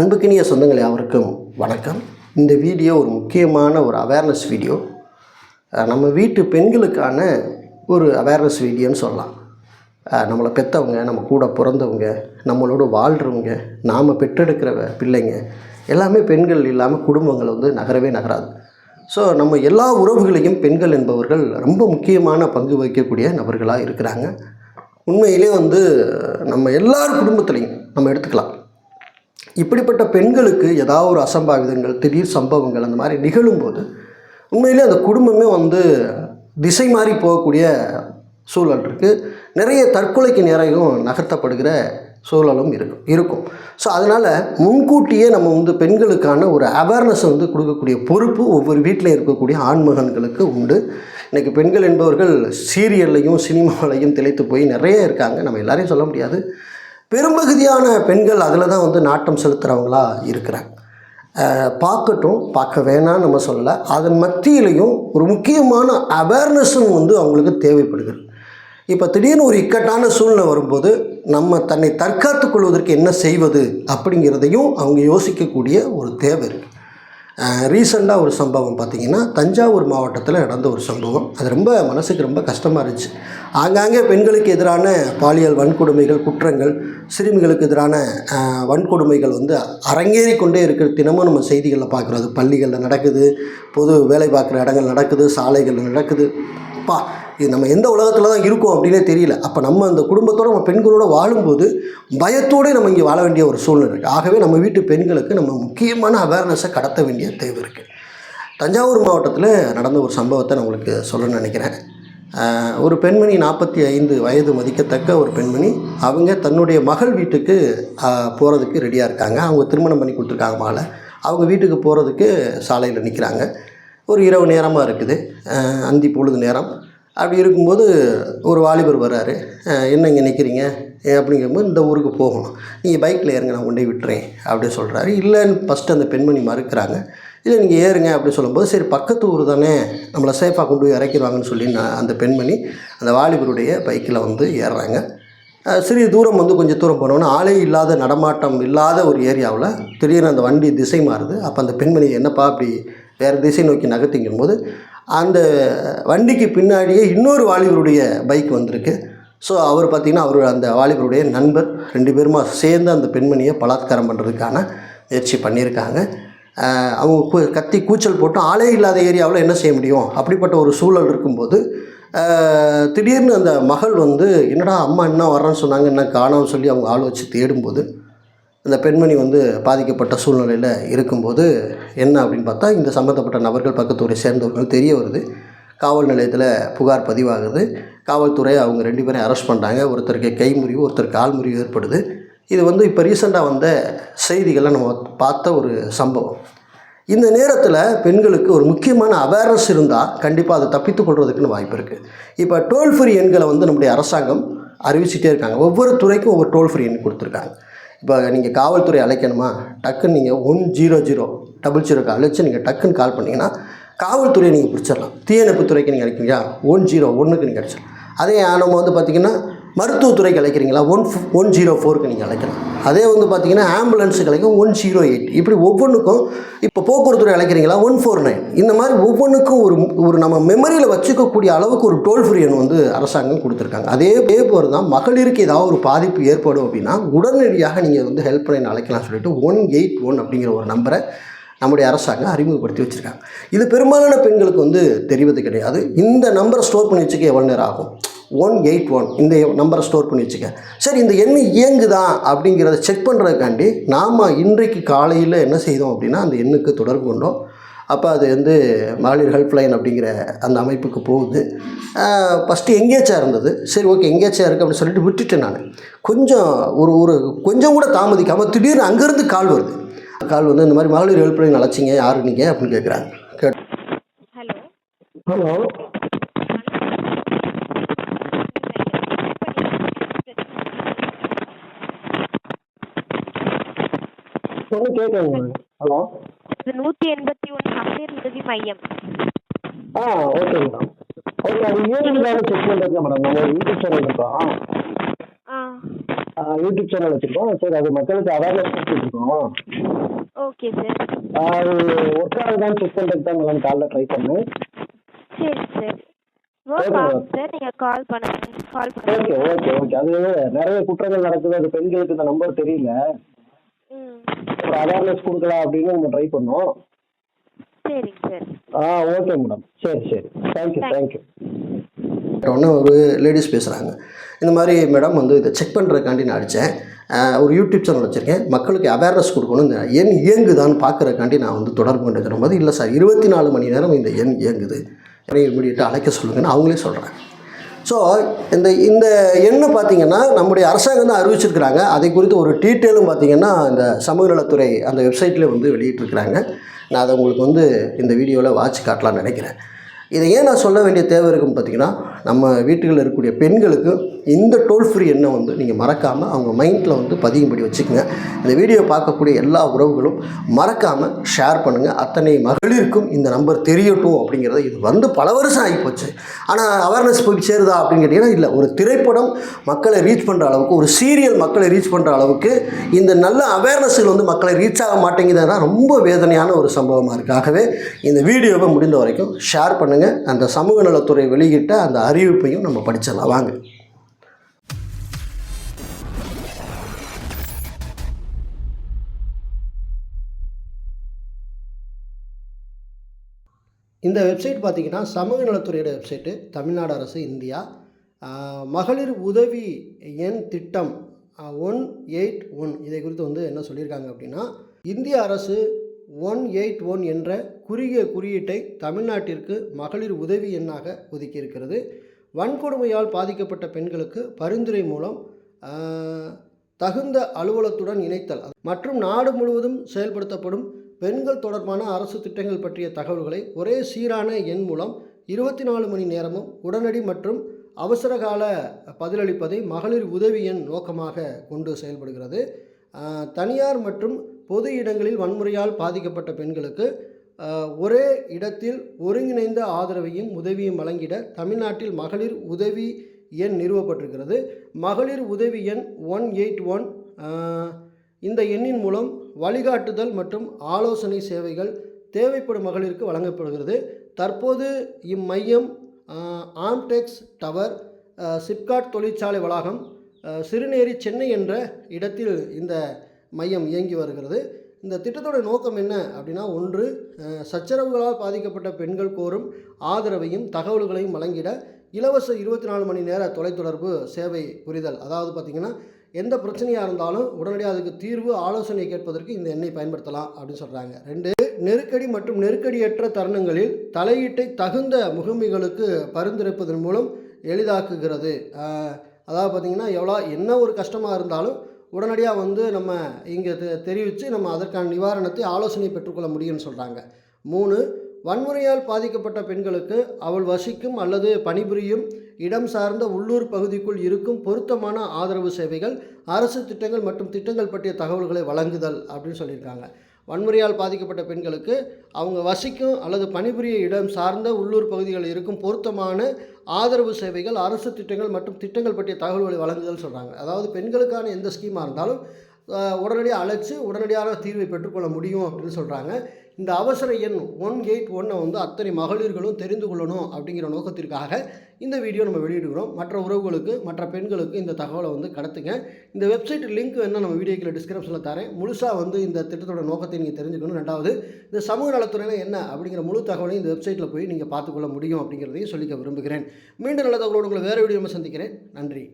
அன்புக்கினிய சொந்தங்களே அவருக்கும் வணக்கம். இந்த வீடியோ ஒரு முக்கியமான ஒரு அவேர்னஸ் வீடியோ நம்ம வீட்டு பெண்களுக்கான ஒரு அவேர்னஸ் வீடியோன்னு சொல்லலாம். நம்மளை பெற்றவங்க நம்ம கூட பிறந்தவங்க நம்மளோட வாழ்கிறவங்க நாம் பெற்றெடுக்கிற பிள்ளைங்க எல்லாமே பெண்கள் இல்லாமல் குடும்பங்கள் வந்து நகரவே நகராது. ஸோ நம்ம எல்லா உறவுகளையும் பெண்கள் என்பவர்கள் ரொம்ப முக்கியமான பங்கு வகிக்கக்கூடிய நபர்களாக இருக்கிறாங்க. உண்மையிலே வந்து நம்ம எல்லார் குடும்பத்துலேயும் நம்ம எடுத்துக்கலாம். இப்படிப்பட்ட பெண்களுக்கு ஏதாவது ஒரு அசம்பாவிதங்கள் திடீர் சம்பவங்கள் அந்த மாதிரி நிகழும்போது உண்மையிலே அந்த குடும்பமே வந்து திசை மாறி போகக்கூடிய சூழல் இருக்குது நிறைய தற்கொலைக்கு நேரையும் நகர்த்தப்படுகிற சூழலும் இருக்கும் இருக்கும். ஸோ அதனால் முன்கூட்டியே நம்ம வந்து பெண்களுக்கான ஒரு அவேர்னஸை வந்து கொடுக்கக்கூடிய பொறுப்பு ஒவ்வொரு வீட்டில் இருக்கக்கூடிய ஆண்மகன்களுக்கு உண்டு. இன்றைக்கி பெண்கள் என்பவர்கள் சீரியல்லையும் சினிமாவிலையும் திளைத்து போய் நிறைய இருக்காங்க. நம்ம எல்லாரையும் சொல்ல முடியாது. பெரும்பகுதியான பெண்கள் அதில் தான் வந்து நாட்டம் செலுத்துகிறவங்களா இருக்கிறாங்க. பார்க்கட்டும் பார்க்க வேணாம்னு நம்ம சொல்லலை. அதன் மத்தியிலையும் ஒரு முக்கியமான அவேர்னஸும் வந்து அவங்களுக்கு தேவைப்படுகிறது. இப்போ திடீர்னு ஒரு இக்கட்டான சூழ்நிலை வரும்போது நம்ம தன்னை தற்காத்துக் கொள்வதற்கு என்ன செய்வது அப்படிங்கிறதையும் அவங்க யோசிக்கக்கூடிய ஒரு தேவை இருக்குது ரீசெண்டாக ஒரு சம்பவம் பார்த்திங்கன்னா தஞ்சாவூர் மாவட்டத்தில் நடந்த ஒரு சம்பவம். அது ரொம்ப மனசுக்கு ரொம்ப கஷ்டமாக இருந்துச்சு. ஆங்காங்கே பெண்களுக்கு எதிரான பாலியல் வன்கொடுமைகள் குற்றங்கள் சிறுமிகளுக்கு எதிரான வன்கொடுமைகள் வந்து அரங்கேறி கொண்டே இருக்கிற தினமும் நம்ம செய்திகளில் பார்க்குறோம். அது பள்ளிகளில் நடக்குது பொது வேலை பார்க்குற இடங்கள் நடக்குது சாலைகளில் நடக்குது. பா இது நம்ம எந்த உலகத்தில் தான் இருக்கோம் அப்படின்னே தெரியல. அப்போ நம்ம அந்த குடும்பத்தோடு நம்ம பெண்களோடு வாழும்போது பயத்தோடு நம்ம இங்கே வாழ வேண்டிய ஒரு சூழ்நிலை இருக்குது ஆகவே நம்ம வீட்டு பெண்களுக்கு நம்ம முக்கியமான அவேர்னஸை கடத்த வேண்டிய தேவை இருக்குது தஞ்சாவூர் மாவட்டத்தில் நடந்த ஒரு சம்பவத்தை நான் உங்களுக்கு சொல்லணும்னு நினைக்கிறேன். ஒரு பெண்மணி நாற்பத்தி ஐந்து வயது மதிக்கத்தக்க ஒரு பெண்மணி அவங்க தன்னுடைய மகள் வீட்டுக்கு போகிறதுக்கு ரெடியாக இருக்காங்க. அவங்க திருமணம் பண்ணி கொடுத்துருக்காங்க மகளை. அவங்க வீட்டுக்கு போகிறதுக்கு சாலையில் நிற்கிறாங்க ஒரு இரவு நேரமாக இருக்குது. அந்தி பொழுது நேரம். அப்படி இருக்கும்போது ஒரு வாலிபர் வர்றாரு என்ன இங்கே நிற்கிறீங்க அப்படிங்கும்போது இந்த ஊருக்கு போகணும். நீங்கள் பைக்கில் ஏறுங்க நான் கொண்டு விட்டுறேன். அப்படின்னு சொல்கிறாரு இல்லைன்னு ஃபஸ்ட்டு அந்த பெண்மணி மறுக்கிறாங்க. இல்லை நீங்கள் ஏறுங்க அப்படின்னு சொல்லும்போது சரி பக்கத்து ஊர் தானே நம்மளை சேஃபாக கொண்டு போய் இறக்கிடுவாங்கன்னு சொல்லி நான் அந்த பெண்மணி அந்த வாலிபருடைய பைக்கில் வந்து ஏறுறாங்க. சிறிய தூரம் வந்து கொஞ்சம் தூரம் போனோன்னா ஆளே இல்லாத நடமாட்டம் இல்லாத ஒரு ஏரியாவில் திடீர்னு அந்த வண்டி திசை மாறுது. அப்போ அந்த பெண்மணி என்னப்பா அப்படி வேறு திசை நோக்கி நகர்த்திங்கும் போது அந்த வண்டிக்கு பின்னாடியே இன்னொரு வாலிபருடைய பைக் வந்திருக்கு. ஸோ அவர் பார்த்திங்கன்னா அவர் அந்த வாலிபருடைய நண்பர் ரெண்டு பேருமா சேர்ந்து அந்த பெண்மணியை பலாத்காரம் பண்ணுறதுக்கான முயற்சி பண்ணியிருக்காங்க. அவங்க கூ- கத்தி கூச்சல் போட்டு ஆளே இல்லாத ஏரியாவில் என்ன செய்ய முடியும்? அப்படிப்பட்ட ஒரு சூழல் இருக்கும்போது திடீர்னு அந்த மகள் வந்து என்னடா அம்மா என்ன வர்றேன்னு சொன்னாங்க என்ன காணோம்னு சொல்லி அவங்க ஆள் வச்சு தேடும்போது அந்த பெண்மணி வந்து பாதிக்கப்பட்ட சூழ்நிலையில் இருக்கும்போது என்ன அப்படின்னு பார்த்தா இந்த சம்மந்தப்பட்ட நபர்கள் பக்கத்துறை சேர்ந்தவர்கள் தெரிய வருது. காவல் நிலையத்தில் புகார் பதிவாகுது. காவல்துறை அவங்க ரெண்டு பேரையும் அரெஸ்ட் பண்ணுறாங்க ஒருத்தருக்கு கை முறிவு ஒருத்தருக்கு கால் முறிவு ஏற்படுது. இது வந்து இப்போ ரீசெண்டாக வந்த செய்திகளை நம்ம பார்த்த ஒரு சம்பவம். இந்த நேரத்தில் பெண்களுக்கு ஒரு முக்கியமான அவேர்னஸ் இருந்தால் கண்டிப்பாக அதை தப்பித்து கொள்வதுக்குன்னு வாய்ப்பு இருக்குது இப்போ டோல் ஃப்ரீ எண்களை வந்து நம்முடைய அரசாங்கம் அறிவிச்சிட்டே இருக்காங்க. ஒவ்வொரு துறைக்கும் ஒவ்வொரு டோல் ஃப்ரீ எண் கொடுத்துருக்காங்க. இப்போ நீங்கள் காவல்துறை அழைக்கணுமா? டக்குன்னு நீங்கள் ஒன் ஜீரோ ஜீரோ டபுள் ஜீரோக்கு அழைச்சி நீங்கள் டக்குன்னு கால் பண்ணிங்கன்னா காவல்துறையை நீங்கள் பிடிச்சிடலாம். தீயணைப்பு துறைக்கு நீங்கள் அழைக்கிறீங்களா? ஒன் ஜீரோ ஒன்றுக்கு நீங்கள் அடிச்சிடலாம் அதே நம்ம வந்து பார்த்திங்கன்னா மருத்துவத்துறைக்கு அழைக்கிறீங்களா? ஒன் ஒன் ஜீரோ ஃபோருக்கு நீங்கள் அழைக்கலாம். அதே வந்து பார்த்தீங்கன்னா ஆம்புலன்ஸுக்கு அழைக்கும் ஒன் ஜீரோ எயிட். இப்படி ஒவ்வொன்றுக்கும் இப்போ போக்குவரத்துறை அழைக்கிறீங்களா? One four nine. இந்த மாதிரி ஒவ்வொன்றுக்கும் ஒரு ஒரு நம்ம மெமரியில் வச்சுக்கக்கூடிய அளவுக்கு ஒரு டோல் ஃப்ரீ எண் வந்து அரசாங்கம் கொடுத்துருக்காங்க. அதே போல் தான் மகளிருக்கு ஏதாவது ஒரு பாதிப்பு ஏற்படும் அப்படின்னா உடனடியாக நீங்கள் வந்து ஹெல்ப் லைன் அழைக்கலாம் சொல்லிட்டு ஒன் எயிட் ஒன் அப்படிங்கிற ஒரு நம்பரை நம்முடைய அரசாங்கம் அறிமுகப்படுத்தி வச்சுருக்காங்க. இது பெரும்பாலான பெண்களுக்கு வந்து தெரிவது கிடையாது. இந்த நம்பரை ஸ்டோர் பண்ணி வச்சுக்க எவ்வளோ நேரம் ஆகும்? ஒன் எயிட் ஒன் இந்த நம்பரை ஸ்டோர் பண்ணி வச்சுக்க. சரி இந்த எண் இயங்குதா அப்படிங்கிறத செக் பண்ணுறதுக்காண்டி நாம் இன்றைக்கு காலையில் என்ன செய்தோம் அப்படின்னா அந்த எண்ணுக்கு தொடர்பு கொண்டோம். அப்போ அது வந்து மகளிர் ஹெல்ப்லைன் அப்படிங்கிற அந்த அமைப்புக்கு போகுது. ஃபஸ்ட்டு எங்கேச்சாக இருந்தது. சரி ஓகே எங்கேச்சா இருக்குது அப்படின்னு சொல்லிட்டு விட்டுட்டேன் நான். கொஞ்சம் ஒரு ஒரு கொஞ்சம் கூட தாமதிக்காமல் திடீர்னு அங்கேருந்து கால் வருது. கால் வந்து இந்த மாதிரி மகளிர் ஹெல்ப்லைன் அழைச்சிங்க யாரு நீங்கள் அப்படின்னு கேட்குறாங்க கேட்டு ஹலோ ஹலோ ஒன்றும் கேட்குங்க ஹலோ? இது நூற்றி எண்பத்தி ஒன்று மகளிர் உதவி மையம். ஆ ஓகே மேடம் ஓகே அது ஏழுதான செக் பண்ணுறது மேடம் நம்ம யூடியூப் சேனல் இருக்கோம் ஆ. யூடியூப் சேனல் வச்சுருக்கோம். சரி அது மக்களுக்கு அவேர்னஸ் கொடுத்துருக்கோம் ஓகே சார் அது ஒர்க் ஆகுதான்னு செக் பண்ணுறதுக்கு தான் மேடம் காலைல ட்ரை பண்ணேன் சரி சார் கால் பண்ணுங்க. கால் ஓகே பண்ணுங்க ஓகே ஓகே அது நிறைய குற்றங்கள் நடக்குது. அது பெண்களுக்கு இந்த நம்பர் தெரியல. ஒரு அவேர்னஸ் கொடுக்கலாம் அப்படின்னு நம்ம ட்ரை பண்ணோம். சரிங்க சார். ஆ ஓகே மேடம் சரி சரி. தேங்க்யூ Thank- தேங்க்யூ உடனே ஒரு லேடிஸ் பேசுகிறாங்க இந்த மாதிரி மேடம் வந்து இதை செக் பண்ணுறதுக்காண்டி நான் அடித்தேன் ஒரு யூடியூப் சேனல் வச்சுருக்கேன். மக்களுக்கு அவேர்னஸ் கொடுக்கணும். இந்த எண் இயங்குதான்னு பார்க்குறதுக்காண்டி நான் வந்து தொடர்பு கொண்டிருக்கிற போது இல்லை சார் இருபத்தி நாலு மணி நேரம் இந்த எண் இயங்குது. என்னை இமீடியட்டாக அழைக்க சொல்லுங்கன்னு அவங்களே சொல்கிறாங்க ஸோ இந்த இந்த எண்ணை பார்த்தீங்கன்னா நம்முடைய அரசாங்கம் தான் அறிவிச்சிருக்கிறாங்க. அதை குறித்து ஒரு டீட்டெயிலும் பார்த்தீங்கன்னா இந்த சமூக நலத்துறை அந்த வெப்சைட்லேயே வந்து வெளியிட்டிருக்கிறாங்க. நான் அதை உங்களுக்கு வந்து இந்த வீடியோவில் வாட்ச் காட்டலாம்னு நினைக்கிறேன். இதை ஏன் நான் சொல்ல வேண்டிய தேவை இருக்குன்னு பார்த்தீங்கன்னா நம்ம வீட்டுகளில் இருக்கக்கூடிய பெண்களுக்கு இந்த டோல் ஃப்ரீ எண்ணை வந்து நீங்கள் மறக்காமல் அவங்க மைண்டில் வந்து பதியும்படி வச்சுக்கோங்க. இந்த வீடியோ பார்க்கக்கூடிய எல்லா உறவுகளும் மறக்காமல் ஷேர் பண்ணுங்கள் அத்தனை மகளிருக்கும் இந்த நம்பர் தெரியட்டும் அப்படிங்கிறது இது வந்து பல வருஷம் ஆகிப்போச்சு ஆனால் அவேர்னஸ் போய் சேருதா அப்படின்னு கேட்டிங்கன்னா இல்லை. ஒரு திரைப்படம் மக்களை ரீச் பண்ணுற அளவுக்கு ஒரு சீரியல் மக்களை ரீச் பண்ணுற அளவுக்கு இந்த நல்ல அவேர்னஸ்கள் வந்து மக்களை ரீச் ஆக மாட்டேங்குதுன்னா ரொம்ப வேதனையான ஒரு சம்பவமாக இருக்குது ஆகவே இந்த வீடியோவை முடிந்த வரைக்கும் ஷேர் பண்ணுங்கள் அந்த சமூக நலத்துறை வெளியிட்ட அந்த அறிவிப்பையும் நம்ம படிச்சிடலாம். வாங்க. இந்த வெப்சைட் பார்த்தீங்கன்னா சமூக நலத்துறையோட வெப்சைட்டு தமிழ்நாடு அரசு இந்தியா. மகளிர் உதவி எண் திட்டம் ஒன் எயிட் ஒன். இதை குறித்து வந்து என்ன சொல்லியிருக்காங்க அப்படின்னா இந்திய அரசு ஒன் எயிட் ஒன் என்ற குறுகிய குறியீட்டை தமிழ்நாட்டிற்கு மகளிர் உதவி எண்ணாக ஒதுக்கியிருக்கிறது. வன்கொடுமையால் பாதிக்கப்பட்ட பெண்களுக்கு பரிந்துரை மூலம் தகுந்த அலுவலத்துடன் இணைத்தல் மற்றும் நாடு முழுவதும் செயல்படுத்தப்படும் பெண்கள் தொடர்பான அரசு திட்டங்கள் பற்றிய தகவல்களை ஒரே சீரான எண் மூலம் இருபத்தி நாலு மணி நேரமும் உடனடி மற்றும் அவசரகால பதிலளிப்பதை மகளிர் உதவி எண் நோக்கமாக கொண்டு செயல்படுகிறது. தனியார் மற்றும் பொது இடங்களில் வன்முறையால் பாதிக்கப்பட்ட பெண்களுக்கு ஒரே இடத்தில் ஒருங்கிணைந்த ஆதரவையும் உதவியும் வழங்கிட தமிழ்நாட்டில் மகளிர் உதவி எண் நிறுவப்பட்டிருக்கிறது. மகளிர் உதவி எண் ஒன் எயிட் ஒன் இந்த எண்ணின் மூலம் வழிகாட்டுதல் மற்றும் ஆலோசனை சேவைகள் தேவைப்படும் மகளிருக்கு வழங்கப்படுகிறது. தற்போது இம்மையம் ஆம்டெக்ஸ் டவர் சிப்காட் தொழிற்சாலை வளாகம் சிறுநேரி சென்னை என்ற இடத்தில் இந்த மையம் இயங்கி வருகிறது. இந்த திட்டத்தோட நோக்கம் என்ன அப்படின்னா ஒன்று சச்சரவுகளால் பாதிக்கப்பட்ட பெண்கள் கோரும் ஆதரவையும் தகவல்களையும் வழங்கிட இலவச இருபத்தி நாலு மணி நேர தொலைத்தொடர்பு சேவை புரிதல். அதாவது பார்த்திங்கன்னா எந்த பிரச்சனையாக இருந்தாலும் உடனடியாக அதுக்கு தீர்வு ஆலோசனை கேட்பதற்கு இந்த எண்ணை பயன்படுத்தலாம் அப்படின்னு சொல்கிறாங்க ரெண்டு நெருக்கடி மற்றும் நெருக்கடியற்ற தருணங்களில் தலையீட்டை தகுந்த முகமைகளுக்கு பரிந்துரைப்பதன் மூலம் எளிதாக்குகிறது. அதாவது பார்த்திங்கன்னா எவ்வளோ என்ன ஒரு கஷ்டமாக இருந்தாலும் உடனடியாக வந்து நம்ம இங்கே தெ தெரிவித்து நம்ம அதற்கான நிவாரணத்தை ஆலோசனை பெற்றுக்கொள்ள முடியும்னு சொல்கிறாங்க மூணு வன்முறையால் பாதிக்கப்பட்ட பெண்களுக்கு அவள் வசிக்கும் அல்லது பணிபுரியும் இடம் சார்ந்த உள்ளூர் பகுதிக்குள் இருக்கும் பொருத்தமான ஆதரவு சேவைகள் அரசு திட்டங்கள் மற்றும் திட்டங்கள் பற்றிய தகவல்களை வழங்குதல் அப்படின்னு சொல்லியிருக்காங்க. வன்முறையால் பாதிக்கப்பட்ட பெண்களுக்கு அவங்க வசிக்கும் அல்லது பணிபுரிய இடம் சார்ந்த உள்ளூர் பகுதிகளில் இருக்கும் பொருத்தமான ஆதரவு சேவைகள் அரசு திட்டங்கள் மற்றும் திட்டங்கள் பற்றிய தகவல்களை வழங்குதல் சொல்கிறாங்க அதாவது பெண்களுக்கான எந்த ஸ்கீமாக இருந்தாலும் உடனடியாக அழைச்சி உடனடியான தீர்வை பெற்றுக்கொள்ள முடியும் அப்படின்னு சொல்கிறாங்க இந்த அவசர எண் ஒன் எயிட் ஒன்னை வந்து அத்தனை மகளிர்களும் தெரிந்து கொள்ளணும் அப்படிங்கிற நோக்கத்திற்காக இந்த வீடியோ நம்ம வெளியிடுகிறோம். மற்ற உறவுகளுக்கு மற்ற பெண்களுக்கு இந்த தகவலை வந்து கடத்துங்க. இந்த வெப்சைட் லிங்க் வேணால் நம்ம வீடியோக்கில் டிஸ்கிரிப்ஷனில் தரேன். முழுசாக வந்து இந்த திட்டத்தோட நோக்கத்தை நீங்கள் தெரிஞ்சுக்கணும். ரெண்டாவது இந்த சமூக நலத்துறையில் என்ன அப்படிங்கிற முழு தகவலையும் இந்த வெப்சைட்டில் போய் நீங்கள் பார்த்துக்கொள்ள முடியும் அப்படிங்கிறதையும் சொல்லிக்க விரும்புகிறேன். மீண்டும் நல்ல தகவலோடு உங்களை வேறு வீடியோ சந்திக்கிறேன். நன்றி.